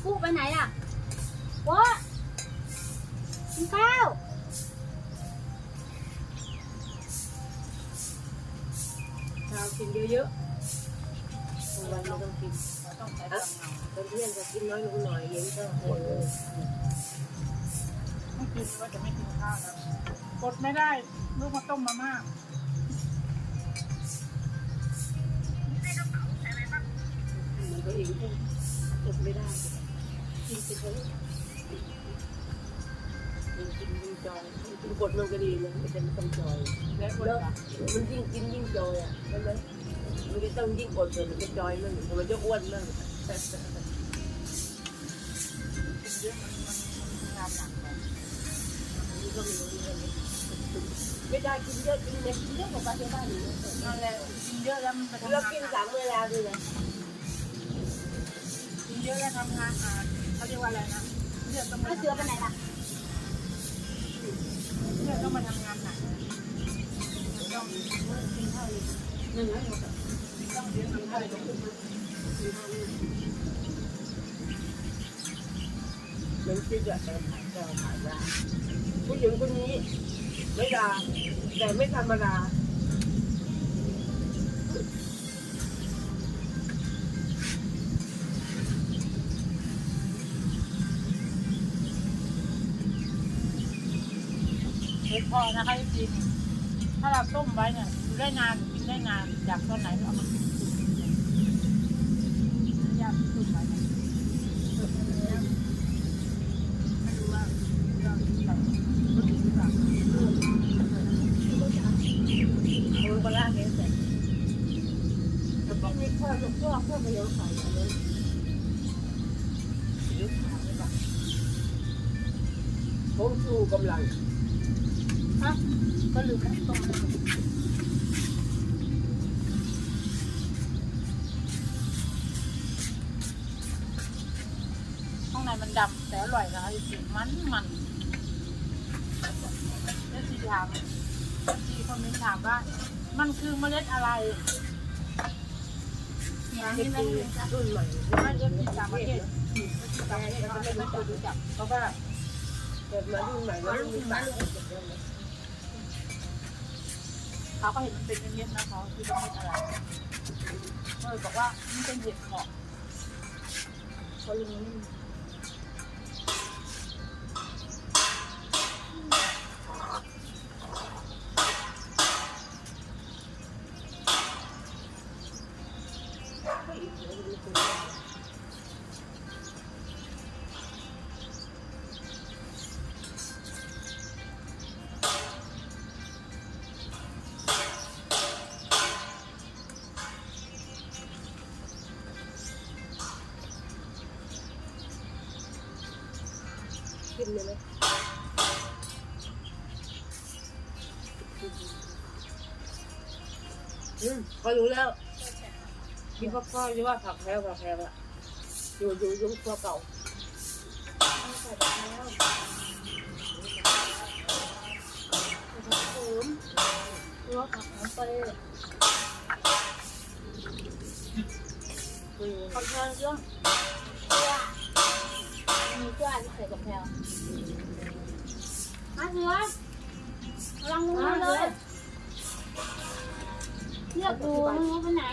เอาปุ๊ไปไหนอะวะกินข้าวเช้ากินเยอะๆวันไม่ต้องกินต้องใช้พลังานตอนเที่ยงก็กินน้อยลงหน่อยเย็นก็เออไม่กินว่าจะไม่กินข้าวนะกดไม่ได้ลูกมาต้มมาม่ามันก็เองกดไม่ได้ กินไปเถอะยิ่งกินยิ่งจอยกินกดมันก็ดีนะมันจะไม่ต้องจอยและคนแล้วละมันยิ่งกินยิ่งจอยอะใช่ไหมมันจะต้องยิ่งอดเลยมันจะจอยมั่งมันจะอ้วนมั่งกินเยอะมันมันมันทำงานหนักไปนี่ก็มีเรื่องนี้ไม่ได้กินเยอะกินเล็กกินเยอะกว่าบ้านเดียวบ้านอยู่นั่นแหละกินเยอะแล้วมันไปทำเรางานกินหนักสามเวลาด้วยนะกินเยอะแล้วทำงานอ่า เขาเรียกว่าอะไรนะเลือดต้องมาแล้วเสือไปไหนล่ะเลือดต้องมาทำงานหนักต้องกินข้าวอีกนั่นแหละต้องเลี้ยงกินข้าวอีกมันคิดจะแต่ขายก็ขายได้ผู้หญิงคนนี้ไม่ด่าแต่ไม่ธรรมดา เห็ดพอนะคะจริงถ้าเราต้มไว้เนี่ยอยู่ได้นานกินได้นานอยากตอนไหนเราเอามากินอยากต้มไว้เนี่ยไม่รู้ว่าเราแบบรสดีหรือเปล่าคนโบราณเนี่ยแต่แต่พวกนี้พ่อลูกพ่อพ่อไปยังขายอย่างนั้นหรือขายผมชูกำลัง ก็ลืมแล้วต้มเลยข้างในมันดำแต่อร่อยนะจริงมันมันแล้วที่ถามที่คอมเมนต์ถามว่า มันคือเมล็ดอะไรอย่างเด็นี้กไม่รู้จักรุ่นใหม่ไม่เอฟซีต่างประเทศต่างประเทศเขาไม่รู้จักเขาก็เกิดมารุ่นใหม่แล้วมีปาก เขาก็เห็นมันเป็นเงี้ยนะเขาคือเป็นเม็ดอะไรก็เลยบอกว่ามันเป็นเห็ดเหาะเขาเลยไม่ เลยไหมอืมพอรู้แล้วกินพ่อพ่อหรือว่าผักแพรวผักแพรวอะอยู่อยู่ยุ้งตัวเก่ารถของน้องเป้อืมเขาเชิญเรื่องเสื้อ มีเสื้อที่ใส่กับแพลวมาเสือกำลังงูเลยเลือกดูงูไปไหน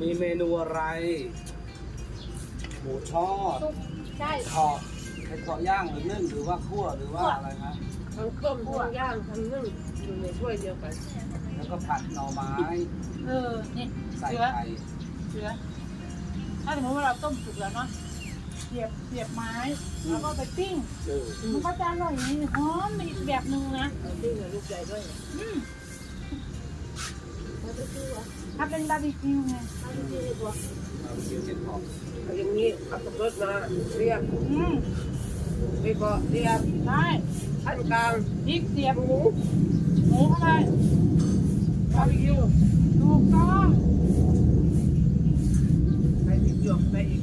มีเมนูอะไร หมูทอดซุปใช่ทอดเห็ดเผาะย่างหรือนึ่งหรือว่าคั่วหรือว่าอะไรนะทั้งต้มทั้งย่างทั้งนึ่งอยู่ในถ้วยเดียวกัน แล้วก็ผัดหน่อไม้ เออ นี่ใส่เชื้อไข่เชื้อถ้าสมมติว่าเราต้มสุกแล้วเนาะ เสียบเสียบไม้ แล้วก็ไปปิ้ง เออมันก็จะอร่อยอย่างนี้หอมอีกแบบหนึ่งนะเอาที่กับลูกใหญ่ด้วยอืมเราไปซื้อวะถ้าเป็นบาร์บีคิวไงเราไปซื้อตัวเอาเกี่ยวเห็ดเผาะเอาอย่างนี้เอาขับรถมาเรียบอืมไม่พอเรียบได้ขั้นกลางพริกเสียบหมูหมูเข้าไปบาร์บีคิวถูกต้องใส่พริกหยวกใส่อีก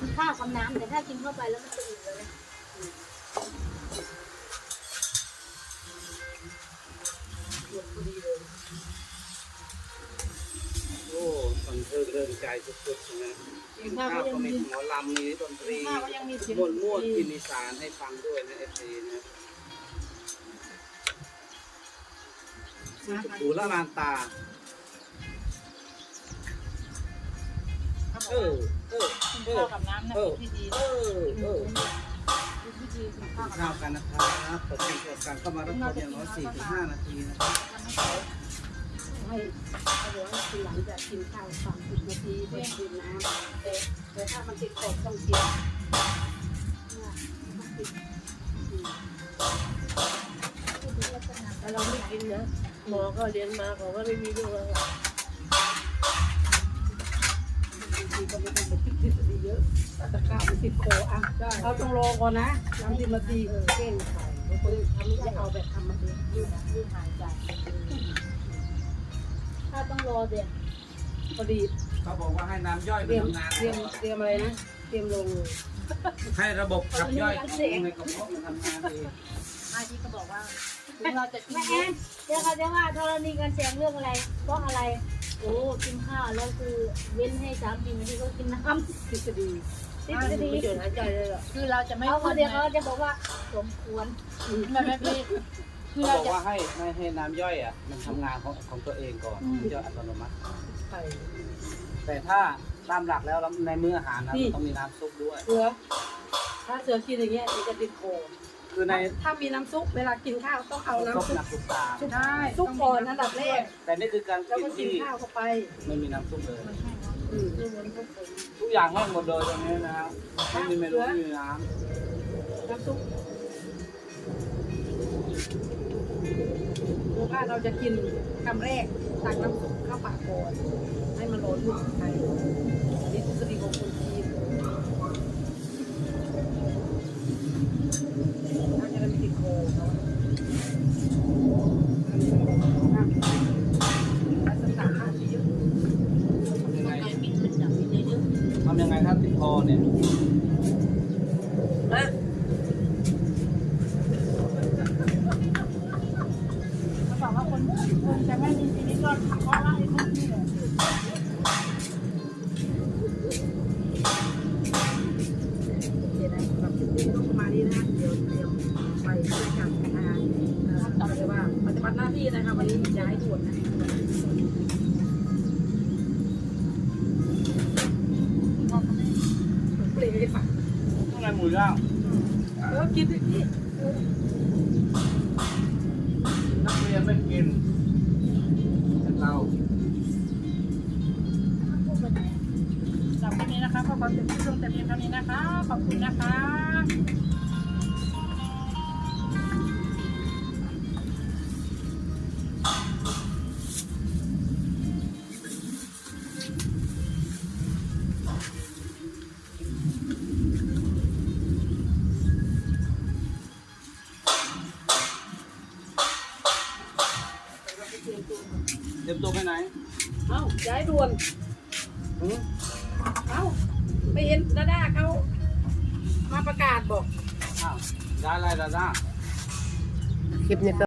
มันข้าวคำแต่ถ้ากินเข้าไปแล้วมันจะอิ่มเลยหมดพอดีเลย โอ้บันเทิงเริงใจสุดๆนะกินข้าข้าวก็มีหมอลำมีดนตรีข้าวก็ยังมีเสียงม่วนม่วนกินอีสานให้ฟังด้วยนะเอฟซีนะหูละลานตา เขาบเออกอว่าเออ กินเอข้าอวกับน้ำนะเออเป็นที่ดีเออ เออเป็นที่ดีกินข้าวกับข้าวน้ำกันนะครับเปิดเพลงสดกันเข้ามารับชมอย่างน้อยสี่ถึงห้านาทีนะครับทำให้เขาให้เขาบอกว่าคือหลังจากกินข้าวสามสิบนาทีเพื่อกินน้ำแต่แต่ถ้ามันติดขอบต้องกินเนี่ยต้องกินอืมแต่เราไม่กินนะหมอก็เรียนมาเขาก็ไม่มีเรื่องอะ ทีก็ไม่ต้องไปคิดทฤษฎีเยอะแต่ข้าวมันติดคออะได้เราต้องรอก่อนนะสามสิบนาทีเออเก่งไข่บางคนทำไม่เอาแบบทำมาเองยืดยืดหายใจถ้าต้องรอเด็กพอดีเขาบอกว่าให้น้ำย่อยเตไปรียมทำงานเตรียมเตรียมอะไรนะเตรียมลงเลยให้ระบบขับย่อยของในกระเพาะมันทำงานเองอาที่ก็บอกว่าถึงเราจะกินแม่เยแออะนเดี๋ยวเขาจะว่าธรณีกันเสียงเรื่องอะไรเพราะอะไร โอ้กินข้าวแล้วคือเว้นให้สามสิบนาทีก็กินน้ำทฤษฎีสิบนาทีไม่หยุดหายใจเลยเหรอคือเราจะไม่เขาคนเดี๋ยวเขาจะบอกว่าสมควรแบบแบบนี้คือเขาเราบอกจะว่าให้ให้ให้น้ำย่อยอะ มันทำงานของของตัวเองก่อนอืมมันจะอัตโนมัติไข่แต่ถ้าตามหลักแล้วในมื้ออาหารนะนี่มันต้องมีน้ำซุปด้วย เสือถ้าเสือกินอย่างเงี้ยมันจะติดคอ คือในถ้ามีน้ำซุปเวลากินข้าวต้องเอาซุปน้ำซุปหนักซุปตามได้ซุปก่อนอันดับแรกแต่นี่คือการแล้วกินก็กินที่ข้าวเข้าไปไม่มีน้ำซุปเลยมันใช่เนาะอืมคือเหมือนพวกผมทุกอย่างแห้งหมดเลยตรงนี้นะครับไม่มีเมนูไม่มีน้น้ำซุปถ้าเราจะกินคำแรกตักน้ำซุปเข้าปากก่อนให้มันร้อนขึ้นไข่ เปลี่ยนไปฝักข้างในหมูย่างเออกินดิพี่นักเรียนไม่กินแต่เราสำหรับวันนี้นะคะก็ขอจบที่ลงแต่เพียงเท่านี้นะคะ ขอบคุณนะคะ รียมตัวไปไหนเอ้าย้ายด่วนหือเอ้าไม่เห็นดาด้าเขามาประกาศบอก อ้าวได้อะไรดาด้า คลิปนี้